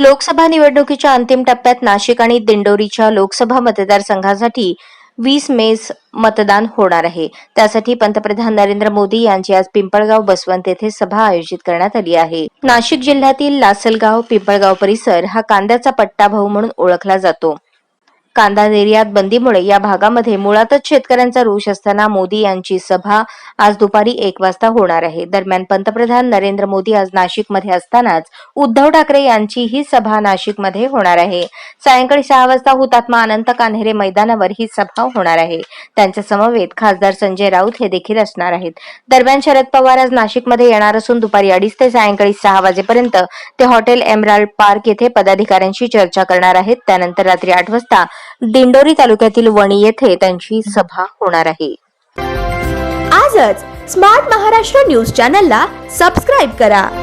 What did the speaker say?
लोकसभा निवडणुकीच्या अंतिम टप्प्यात नाशिक आणि दिंडोरीच्या लोकसभा मतदारसंघासाठी वीस मेस मतदान होणार आहे. त्यासाठी पंतप्रधान नरेंद्र मोदी यांची आज पिंपळगाव बसवंत येथे सभा आयोजित करण्यात आली आहे. नाशिक जिल्ह्यातील लासलगाव पिंपळगाव परिसर हा कांद्याचा पट्टा भाऊ म्हणून ओळखला जातो. कांदा निर्यात बंदीमुळे या भागामध्ये मुळातच शेतकऱ्यांचा रोष असताना मोदी यांची सभा आज दुपारी एक वाजता होणार आहे. दरम्यान पंतप्रधान नरेंद्र मोदी आज नाशिकमध्ये असतानाच उद्धव ठाकरे यांची ही सभा नाशिकमध्ये होणार आहे. सायंकाळी सहा वाजता हुतात्मा अनंत कान्हेरे मैदानावर ही सभा होणार आहे. त्यांच्या समवेत खासदार संजय राऊत हे देखील असणार आहेत. दरम्यान शरद पवार आज नाशिकमध्ये येणार असून दुपारी अडीच ते सायंकाळी सहा वाजेपर्यंत ते हॉटेल एमराल्ड पार्क येथे पदाधिकाऱ्यांशी चर्चा करणार आहेत. त्यानंतर रात्री आठ वाजता दिंडोरी तालुक्यातील वणी येथे त्यांची सभा होणार आहे. आजच स्मार्ट महाराष्ट्र न्यूज चॅनलला सबस्क्राईब करा.